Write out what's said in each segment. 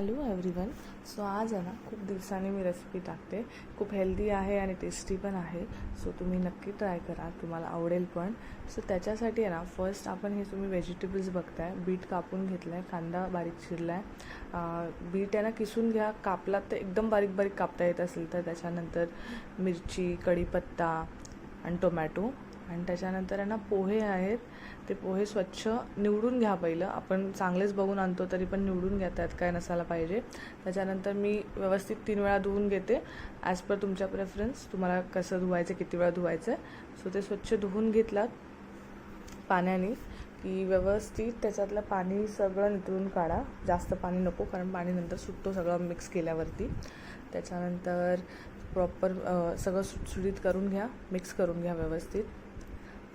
Hello everyone so आज आहे ना खूप दिवसांनी मी रेसिपी टाकते. खूप हेल्दी आहे आणि टेस्टी पण आहे. सो तुम्ही नक्की ट्राय करा. तुम्हाला आवडेल पण. सो त्याच्यासाठी आहे ना फर्स्ट आपण हे तुम्ही व्हेजिटेबल्स बघताय. बीट कापून घेतलं आहे कांदा बारीक चिरला आहे बीट आहे ना किसून घ्या. कापला तर एकदम बारीक बारीक कापता येत असेल तर त्याच्यानंतर मिरची कढीपत्ता आणि टोमॅटो आणि त्याच्यानंतर आहे ना पोहे आहेत. ते पोहे स्वच्छ निवडून घ्या पहिलं. आपण चांगलेच बघून आणतो तरी पण निवडून घ्या त्यात काय नसायला पाहिजे. त्याच्यानंतर मी व्यवस्थित तीन वेळा धुवून घेते. ॲज पर तुमच्या प्रेफरन्स तुम्हाला कसं धुवायचं किती वेळा धुवायचं. आहे सो ते स्वच्छ धुवून घेतलात पाण्याने की व्यवस्थित त्याच्यातलं पाणी सगळं नितळून काढा. जास्त पाणी नको कारण पाणी नंतर सुटतो सगळं मिक्स केल्यावरती. त्याच्यानंतर प्रॉपर सगळं सुटसुटीत करून घ्या मिक्स करून घ्या व्यवस्थित.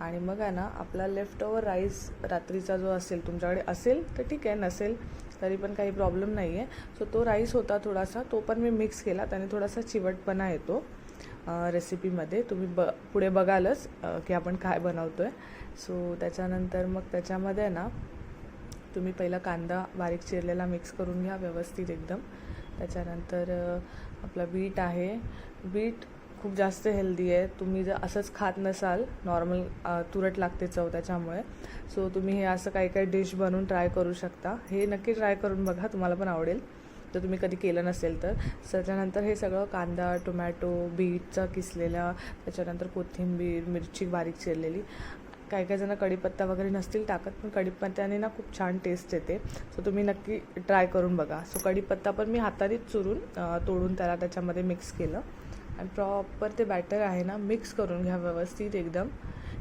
आणि मग आहे ना आपला लेफ्ट ओवर राईस रात्रीचा जो असेल तुमच्याकडे असेल तर ठीक आहे नसेल तरी पण काही प्रॉब्लेम नाही आहे सो तो राईस होता थोडासा तो पण मी मिक्स केला त्याने थोडासा चिवटपणा येतो रेसिपीमध्ये तुम्ही ब पुढे बघालच की आपण काय बनवतो आहे सो त्याच्यानंतर मग त्याच्यामध्ये ना तुम्ही पहिला कांदा बारीक चिरलेला मिक्स करून घ्या व्यवस्थित एकदम. त्याच्यानंतर आपला बीट आहे. बीट खूप जास्त हेल्दी आहे. तुम्ही जर असंच खात नसाल नॉर्मल तुरट लागते चव त्याच्यामुळे. सो तुम्ही हे असं काही काही डिश बनवून ट्राय करू शकता. हे नक्की ट्राय करून बघा तुम्हाला पण आवडेल. जर तुम्ही कधी केलं नसेल तर. त्याच्यानंतर हे सगळं कांदा टोमॅटो बीटचा किसलेला त्याच्यानंतर कोथिंबीर मिरची बारीक चिरलेली. काही काही जण कढीपत्ता वगैरे नसतील टाकत पण कढीपत्त्याने ना खूप छान टेस्ट येते. सो तुम्ही नक्की ट्राय करून बघा. सो कढीपत्ता पण मी हातानेच चुरून तोडून त्याला त्याच्यामध्ये मिक्स केलं. आणि प्रॉपर ते बॅटर आहे ना मिक्स करून घ्या व्यवस्थित एकदम.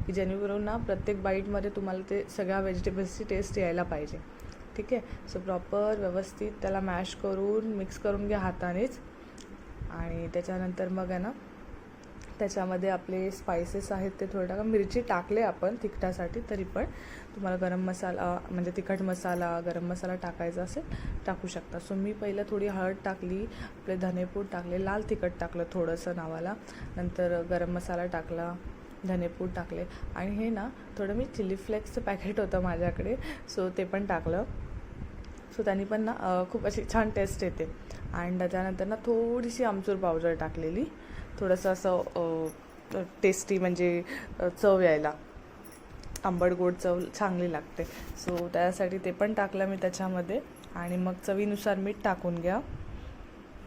की जेणेकरून ना प्रत्येक बाईटमध्ये तुम्हाला ते सगळ्या व्हेजिटेबल्सची टेस्ट यायला पाहिजे. ठीक आहे? सो प्रॉपर व्यवस्थित त्याला मॅश करून मिक्स करून घ्या हातानेच. आणि त्याच्यानंतर मग आहे ना त्याच्यामध्ये आपले स्पायसेस आहेत ते थोडे टाका. मिरची टाकले आपण तिखटासाठी तरी पण तुम्हाला गरम मसाला म्हणजे तिखट मसाला गरम मसाला टाकायचा असेल टाकू शकता. सो मी पहिलं थोडी हळद टाकली आपले धनेपूड टाकले लाल तिखट टाकलं थोडंसं नावाला. नंतर गरम मसाला टाकला धनेपूड टाकले. आणि हे ना थोडं मी चिली फ्लेक्सचं पॅकेट होतं माझ्याकडे सो ते पण टाकलं. सो त्यांनी पण ना खूप अशी छान टेस्ट येते. आणि त्याच्यानंतर ना थोडीशी आमचूर पावडर टाकलेली. थोडंसं असं टेस्टी म्हणजे चव यायला. आंबट गोड चव चांगली लागते. सो त्यासाठी ते पण टाकलं मी त्याच्यामध्ये. आणि मग चवीनुसार मीठ टाकून घ्या.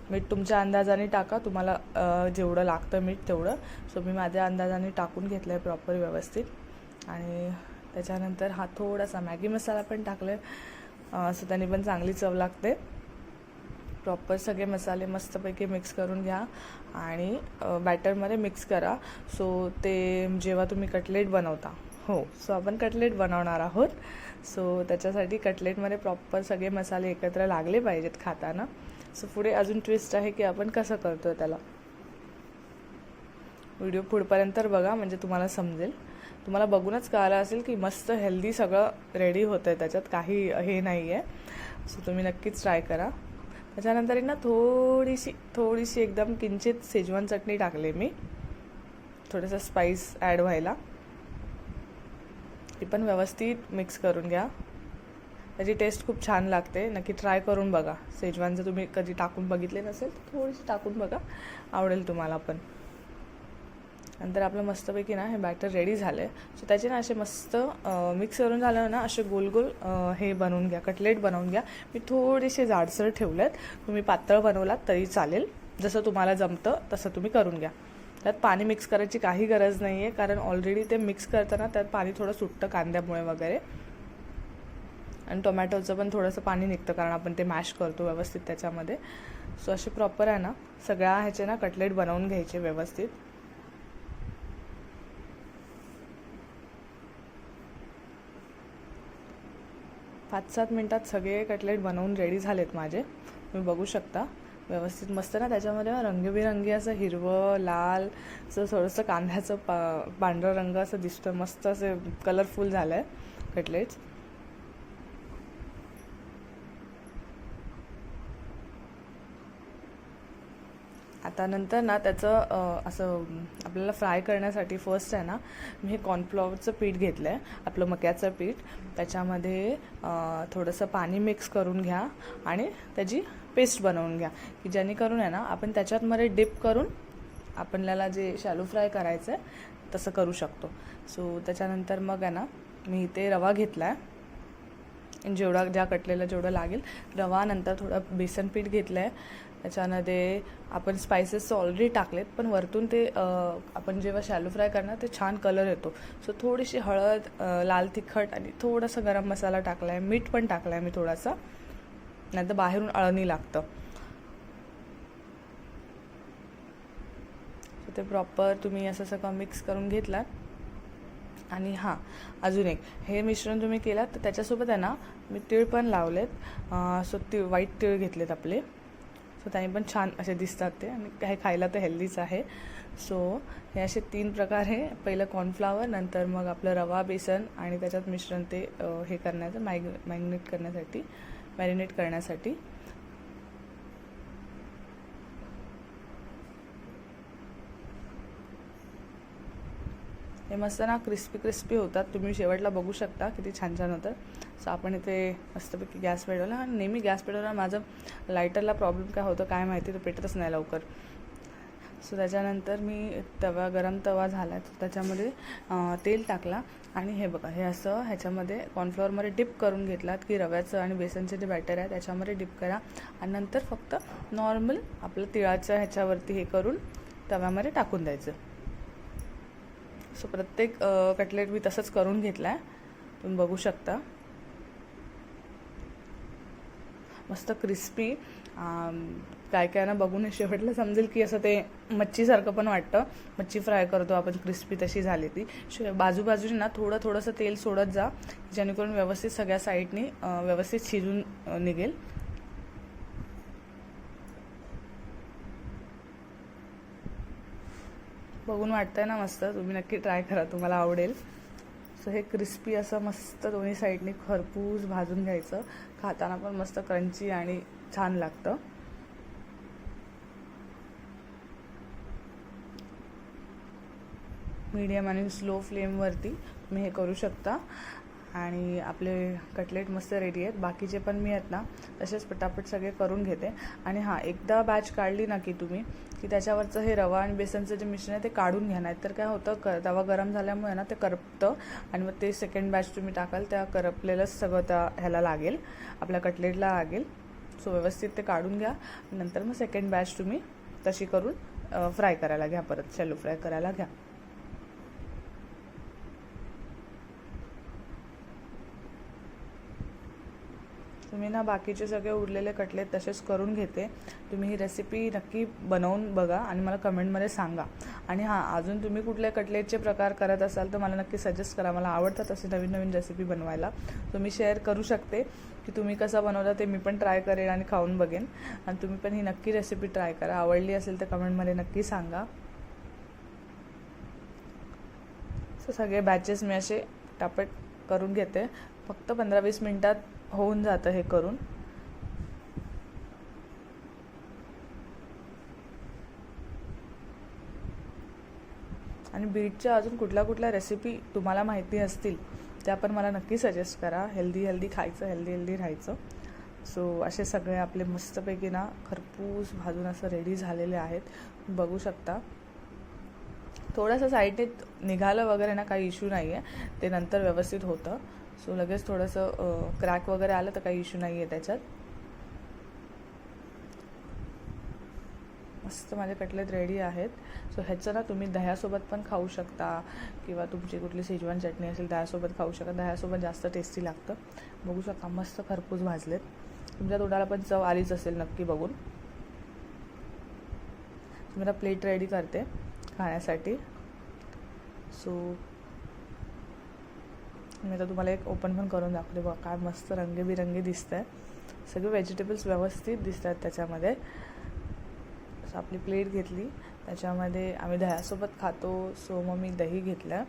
मीठ तुमच्या अंदाजाने टाका. तुम्हाला जेवढं लागतं मीठ तेवढं. सो मी माझ्या अंदाजाने टाकून घेतलं आहे प्रॉपर व्यवस्थित. आणि त्याच्यानंतर हा थोडासा मॅगी मसाला पण टाकला आहे असं त्याने पण चांगली चव लागते. प्रॉपर सगळे मसाले मस्तपैकी मिक्स करून घ्या आणि बॅटरमध्ये मिक्स करा. सो ते जेव्हा तुम्ही कटलेट बनवता. हो सो आपण कटलेट बनवणार आहोत. सो त्याच्यासाठी कटलेटमध्ये प्रॉपर सगळे मसाले एकत्र लागले पाहिजेत खाताना. सो पुढे अजून ट्विस्ट आहे की आपण कसं करतो त्याला. व्हिडिओ पुढपर्यंत बघा म्हणजे तुम्हाला समजेल. तुम्हाला बघूनच कळालं असेल की मस्त हेल्दी सगळं रेडी होतं आहे त्याच्यात. काही हे नाही आहे सो तुम्ही नक्कीच ट्राय करा. त्याच्यानंतर ना थोडीशी थोडीशी एकदम किंचित शेजवान चटणी टाकली मी. थोडंसं स्पाईस ॲड व्हायला. ती पण व्यवस्थित मिक्स करून घ्या. त्याची टेस्ट खूप छान लागते. नक्की ट्राय करून बघा. सेजवान जर तुम्ही कधी टाकून बघितले नसेल तर थोडीशी टाकून बघा. आवडेल तुम्हाला पण. नंतर आपलं मस्तपैकी ना हे बॅटर रेडी झालं आहे सो त्याचे ना असे मस्त मिक्स करून झालं ना असे गोल गोल हे बनवून घ्या कटलेट बनवून घ्या. मी थोडेसे जाडसर ठेवले आहेत तुम्ही पातळ बनवलात तरी चालेल. जसं तुम्हाला जमतं तसं तुम्ही करून घ्या. त्यात पाणी मिक्स करायची काही गरज नाही आहे कारण ऑलरेडी ते मिक्स करताना त्यात पाणी थोडं सुटतं कांद्यामुळे वगैरे. आणि टोमॅटोचं पण थोडंसं पाणी निघतं कारण आपण ते मॅश करतो व्यवस्थित त्याच्यामध्ये. सो असे प्रॉपर आहे ना. सगळ्या ह्याचे ना कटलेट बनवून घ्यायचे व्यवस्थित. पाच सात मिनटात सगळे कटलेट बनवून रेडी झालेत माझे. तुम्ही बघू शकता. व्यवस्थित मस्त ना त्याच्यामध्ये रंगबिरंगी असं हिरवं लाल असं थोडंसं कांद्याचं पा पांढरा रंग असं दिसतं मस्त असं कलरफुल झालं आहे कटलेट्स. आता नंतर ना त्याचं असं आपल्याला फ्राय करण्यासाठी फर्स्ट आहे ना मी हे कॉर्नफ्लॉवरचं पीठ घेतलं आहे आपलं मक्याचं पीठ. त्याच्यामध्ये थोडंसं पाणी मिक्स करून घ्या आणि त्याची पेस्ट बनवून घ्या. की जेणेकरून आहे ना आपण त्याच्यातमध्ये डिप करून आपल्याला जे शालू फ्राय करायचं आहे तसं करू शकतो. सो त्याच्यानंतर मग आहे ना मी इथे रवा घेतला आहे जेवढा ज्या कटलेला जेवढं लागेल रवा नंतर थोडं बेसन पीठ घेतलं आहे त्याच्यामध्ये आपण स्पायसेस ऑलरेडी टाकलेत पण वरतून ते आपण जेव्हा शॅलो फ्राय करणार ते छान कलर येतो. सो थोडीशी हळद लाल तिखट आणि थोडासा गरम मसाला टाकला आहे मीठ पण टाकला आहे मी थोडासा. नाहीतर बाहेरून अळणी लागतं. सो ते प्रॉपर तुम्ही असं सगळं मिक्स करून घेतलात. आणि हां अजून एक. हे मिश्रण तुम्ही केलात तर त्याच्यासोबत आहे ना मी तीळ पण लावलेत. सो ती वाईट तीळ घेतलेत आपले. सो त्याने पण छान असे दिसतात ते. आणि हे खायला तर हेल्दीच आहे. सो हे असे तीन प्रकार आहे. पहिलं कॉर्नफ्लावर नंतर मग आपलं रवा बेसन आणि त्याच्यात मिश्रण ते हे करण्याचं मॅग मॅग्नेट करण्यासाठी मॅरिनेट करण्यासाठी. हे मस्त ना क्रिस्पी क्रिस्पी होतात. तुम्ही शेवटला बघू शकता किती छान छान होतं तर आपण इथे मस्तपैकी गॅस पेटवला. आणि नेहमी गॅस पेटवला माझं लायटरला प्रॉब्लेम काय होतं काय माहिती तो पेटतच नाही लवकर. सो त्याच्यानंतर मी तवा गरम तवा झाला तर त्याच्यामध्ये तेल टाकला. आणि हे बघा हे असं ह्याच्यामध्ये कॉर्नफ्लॉवरमध्ये डिप करून घेतलात की रव्याचं आणि बेसनचे जे बॅटर आहे त्याच्यामध्ये डिप करा. आणि नंतर फक्त नॉर्मल आपलं तिळाचं ह्याच्यावरती हे करून तव्यामध्ये टाकून द्यायचं. सो प्रत्येक कटलेट मी तसंच करून घेतला आहे तुम्ही बघू शकता. मस्त क्रिस्पी काय काय ना बघून शेवटला समजेल की असं ते मच्छीसारखं पण वाटतं. मच्छी फ्राय करतो आपण क्रिस्पी तशी झाली ती. शे बाजूबाजूने ना थोडं थोडंसं तेल सोडत जा जेणेकरून व्यवस्थित सगळ्या साईडनी व्यवस्थित शिजून निघेल. बघून वाटतंय ना मस्त? तुम्ही नक्की ट्राय करा तुम्हाला आवडेल. असं हे क्रिस्पी असं मस्त दोन्ही साईडने खरपूस भाजून घ्यायचं. खाताना पण मस्त क्रंची आणि छान लागतं. मीडियम आणि स्लो फ्लेमवरती तुम्ही हे करू शकता. आणि आपले कटलेट मस्त रेडी आहेत. बाकीचे पण मी आहेत ना तसेच पटापट सगळे करून घेते. आणि हां एकदा बॅच काढली ना की तुम्ही की त्याच्यावरचं हे रवा आणि बेसनचं जे मिश्रण आहे ते काढून घ्या. नाही तर काय होतं क तवा गरम झाल्यामुळे ना ते करपतं आणि मग ते सेकंड बॅच तुम्ही टाकाल त्या करपलेलंच सगळं त्या ह्याला लागेल. आपल्या कटलेटला लागेल. सो व्यवस्थित ते काढून घ्या. नंतर मग सेकंड बॅच तुम्ही तशी करून फ्राय करायला घ्या परत. शॅलो फ्राय करायला घ्या. तुम्ही ना बाकीचे सगळे उरलेले कटलेट तसेच करून घेते. तुम्ही ही रेसिपी नक्की बनवून बघा आणि मला कमेंटमध्ये सांगा. आणि हां अजून तुम्ही कुठले कटलेटचे प्रकार करत असाल तर मला नक्की सजेस्ट करा. मला आवडतात असे नवीन नवीन रेसिपी बनवायला. तुम्ही शेअर करू शकते की तुम्ही कसं बनवता ते मी पण ट्राय करेन आणि खाऊन बघेन. आणि तुम्ही पण ही नक्की रेसिपी ट्राय करा. आवडली असेल तर कमेंटमध्ये नक्की सांगा. सो सगळे बॅचेस मी असे टापट करून घेते. फक्त पंधरा वीस मिनटात होऊन जातं हे करून. आणि बीटच्या अजून कुठल्या कुठल्या रेसिपी तुम्हाला माहिती असतील त्या पण मला नक्की सजेस्ट करा. हेल्दी हेल्दी खायचं हेल्दी हेल्दी राहायचं. सो असे सगळे आपले मस्तपैकी ना खरपूस भाजून असं रेडी झालेले आहेत. बघू शकता. थोडंसं साईडने निघालं वगैरे ना काही इश्यू नाही आहे ते नंतर व्यवस्थित होतं. सो लगेच थोडंसं क्रॅक वगैरे आलं तर काही इश्यू नाही आहे त्याच्यात. मस्त माझे कटलेत रेडी आहेत. सो ह्याचं ना तुम्ही दह्यासोबत पण खाऊ शकता किंवा तुमची कुठली शेजवान चटणी असेल दह्यासोबत खाऊ शकता. दह्यासोबत जास्त टेस्टी लागतं. बघू शकता मस्त खरपूस भाजलेत. तुमच्या तोंडाला पण चव आलीच असेल नक्की बघून. मी आता प्लेट रेडी करते खाण्यासाठी. सो मी आता तुम्हाला एक ओपन पण करून दाखवते बघा काय मस्त रंगीबिरंगी दिसत आहे सगळे व्हेजिटेबल्स व्यवस्थित दिसत आहेत त्याच्यामध्ये. सो आपली प्लेट घेतली. त्याच्यामध्ये आम्ही दह्यासोबत खातो. सो मग मी दही घेतलं.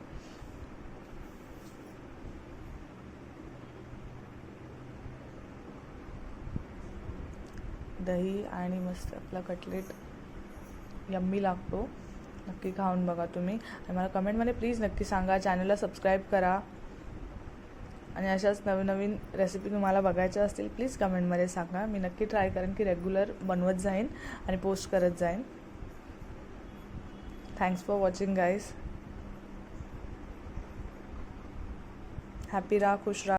दही आणि मस्त आपला कटलेट यम्मी लागतो. नक्की खाऊन बघा तुम्ही. आणि मला कमेंटमध्ये प्लीज नक्की सांगा. चॅनलला सबस्क्राईब करा. आणि अशाच नवीन नवीन रेसिपी तुम्हाला बघायच्या असतील प्लीज कमेंटमध्ये सांगा. मी नक्की ट्राय करेन की रेग्युलर बनवत जाईन आणि पोस्ट करत जाईन. Thanks for watching guys happy राहा खुश राहा